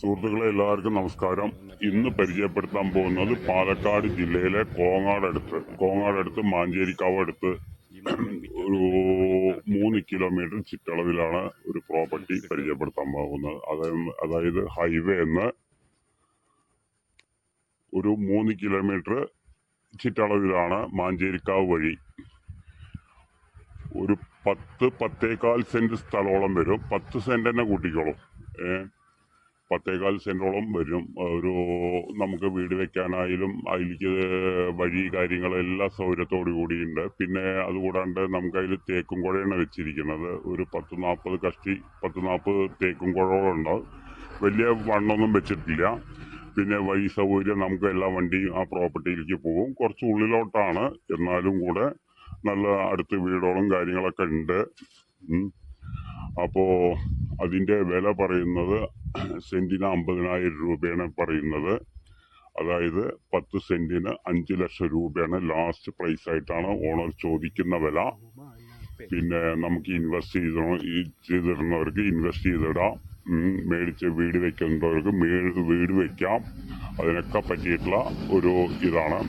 സുഹൃത്തുക്കളെ എല്ലാവർക്കും നമസ്കാരം. ഇന്ന് പരിചയപ്പെടുത്താൻ പോകുന്നത് പാലക്കാട് ജില്ലയിലെ കോങ്ങാടടുത്ത് കോങ്ങാടടുത്ത് മാഞ്ചേരിക്കാവ് അടുത്ത് ഒരു മൂന്ന് കിലോമീറ്റർ ചുറ്റളവിലാണ് ഒരു പ്രോപ്പർട്ടി പരിചയപ്പെടുത്താൻ പോകുന്നത്. അതായത് അതായത് ഹൈവേ എന്ന് ഒരു മൂന്ന് കിലോമീറ്റർ ചുറ്റളവിലാണ് മാഞ്ചേരിക്കാവ് വഴി. ഒരു പത്ത് പത്തേകാൽ സെന്റ് സ്ഥലോളം വരും. പത്ത് സെന്റ് തന്നെ കൂട്ടിക്കോളും. പത്തേകാൽ സെന്റോളം വരും. ഒരു നമുക്ക് വീട് വെക്കാനായാലും അതിലേക്ക് വഴി കാര്യങ്ങളെല്ലാം സൗകര്യത്തോടു കൂടിയുണ്ട്. പിന്നെ അതുകൂടാണ്ട് നമുക്ക് അതിൽ തേക്കും കുഴയാണ് വെച്ചിരിക്കുന്നത്. ഒരു പത്ത് നാൽപ്പത് കഷ്ടി പത്ത് നാൽപ്പത് തേക്കും കുഴകളുണ്ട്. വലിയ വണ്ണൊന്നും വെച്ചിട്ടില്ല. പിന്നെ വഴി സൗകര്യം നമുക്ക് എല്ലാ വണ്ടിയും ആ പ്രോപ്പർട്ടിയിലേക്ക് പോകും. കുറച്ച് ഉള്ളിലോട്ടാണ്. എന്നാലും കൂടെ നല്ല അടുത്ത് വീടോളം കാര്യങ്ങളൊക്കെ ഉണ്ട്. ഉം. അപ്പോ അതിന്റെ വില പറയുന്നത് സെന്റിന് അമ്പതിനായിരം രൂപയാണ് പറയുന്നത്. അതായത് പത്ത് സെന്റിന് അഞ്ച് ലക്ഷം രൂപയാണ് ലാസ്റ്റ് പ്രൈസ് ആയിട്ടാണ് ഓണർ ചോദിക്കുന്ന വില. പിന്നെ നമുക്ക് ഇൻവെസ്റ്റ് ചെയ്തോ ഈ ചെയ്തിടുന്നവർക്ക് ഇൻവെസ്റ്റ് ചെയ്തിടാം. മേടിച്ച് വീട് വെക്കുന്നവർക്ക് വീട് വെക്കാം. അതിനൊക്കെ പറ്റിയിട്ടുള്ള ഒരു ഇതാണ്.